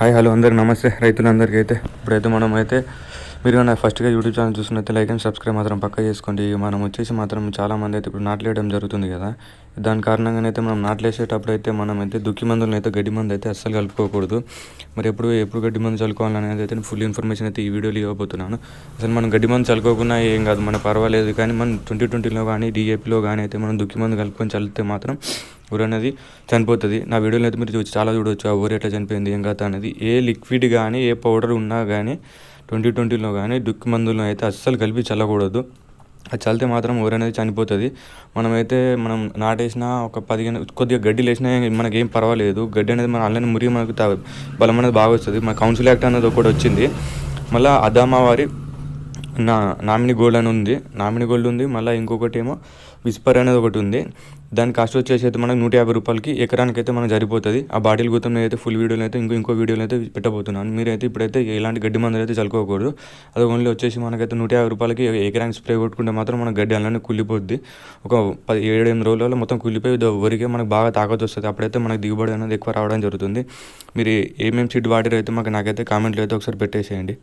Hi hello అందరు నమస్తే. రైతులందరికీ అయితే ఇప్పుడైతే మనం అయితే మీరు నా ఫస్ట్గా యూట్యూబ్ ఛానల్ చూసినట్టు లైక్ అండ్ సబ్స్క్రైబ్ మాత్రం పక్క చేసుకోండి. మనం వచ్చేసి మాత్రం చాలామంది అయితే ఇప్పుడు నాట్లేయడం జరుగుతుంది కదా. దాని కారణంగానైతే మనం నాట్లేసేటప్పుడు అయితే మనం అయితే దుక్కి మందులను అయితే గడ్డి మందు అయితే అస్సలు కలుపుకోకూడదు. మరి ఎప్పుడు ఎప్పుడు గడ్డి మందు చల్లుకోవాలనేది అయితే ఫుల్ ఇన్ఫర్మేషన్ అయితే ఈ వీడియోలో ఇవ్వబోతున్నాను. అసలు మనం గడ్డి మందు చల్లుకోకుండా ఏం కాదు. మన పర్వాలేదు కానీ మనం ట్వంటీ ట్వంటీలో కానీ డిఏపిలో కానీ అయితే మనం దుక్కి మందు కలుపుకొని చల్లితే మాత్రం అనేది చనిపోతుంది. నా వీడియోలో అయితే మీరు చూసి చాలా చూడవచ్చు ఆ ఊరు ఎట్లా చనిపోయింది ఏం కథ అనేది ఏ లిక్విడ్ కానీ ఏ పౌడర్ ఉన్నా కానీ ట్వంటీ ట్వంటీలో కానీ దుక్కి మందులను అయితే అస్సలు కలిపి చల్లకూడదు. అది చల్లితే మాత్రం ఊరు అనేది చనిపోతుంది. మనమైతే మనం నాటేసిన ఒక పదిహేను కొద్దిగా గడ్డి లేసినా మనకేం పర్వాలేదు. గడ్డి అనేది మన ఆన్లైన్ మురిగి మనకు బలం అనేది బాగా వస్తుంది మన కౌన్సిల్ యాక్ట్ అనేది ఒకటి వచ్చింది. మళ్ళీ అదామా వారి నా నామిని గోల్డ్ అని ఉంది. నామిని గోల్డ్ ఉంది. మళ్ళీ ఇంకొకటి ఏమో విస్పర్ అనేది ఒకటి ఉంది. దాని కాస్ట్ వచ్చేసి అయితే మనకు నూట యాభై రూపాయలకి ఎకరానికి అయితే మనకు సరిపోతుంది. ఆ బాటిల్ గుర్తం అయితే ఫుల్ వీడియోలు అయితే ఇంకో ఇంకో వీడియోలు అయితే పెట్టబోతున్నాను. మీరైతే ఇప్పుడైతే ఎలాంటి గడ్డి మందులు అయితే చల్లుకోకూడదు. అది ఓన్లీ వచ్చేసి మనకైతే నూట యాభై రూపాయలకి ఎకరానికి స్ప్రే కొట్టుకుంటే మాత్రం మన గడ్డి అలానే కుళ్ళిపోద్ది. ఒక పది ఏడు ఎనిమిది రోజులలో మొత్తం కుళ్ళిపోయి వరికే మనకు బాగా తాకత్ వస్తుంది. అప్పుడైతే మనకు దిగుబడి అనేది ఎక్కువ రావడం జరుగుతుంది. మీరు ఏమేమి సీడ్ వాడారో అయితే మాకు నాకైతే కామెంట్లో అయితే ఒకసారి పెట్టేసేయండి.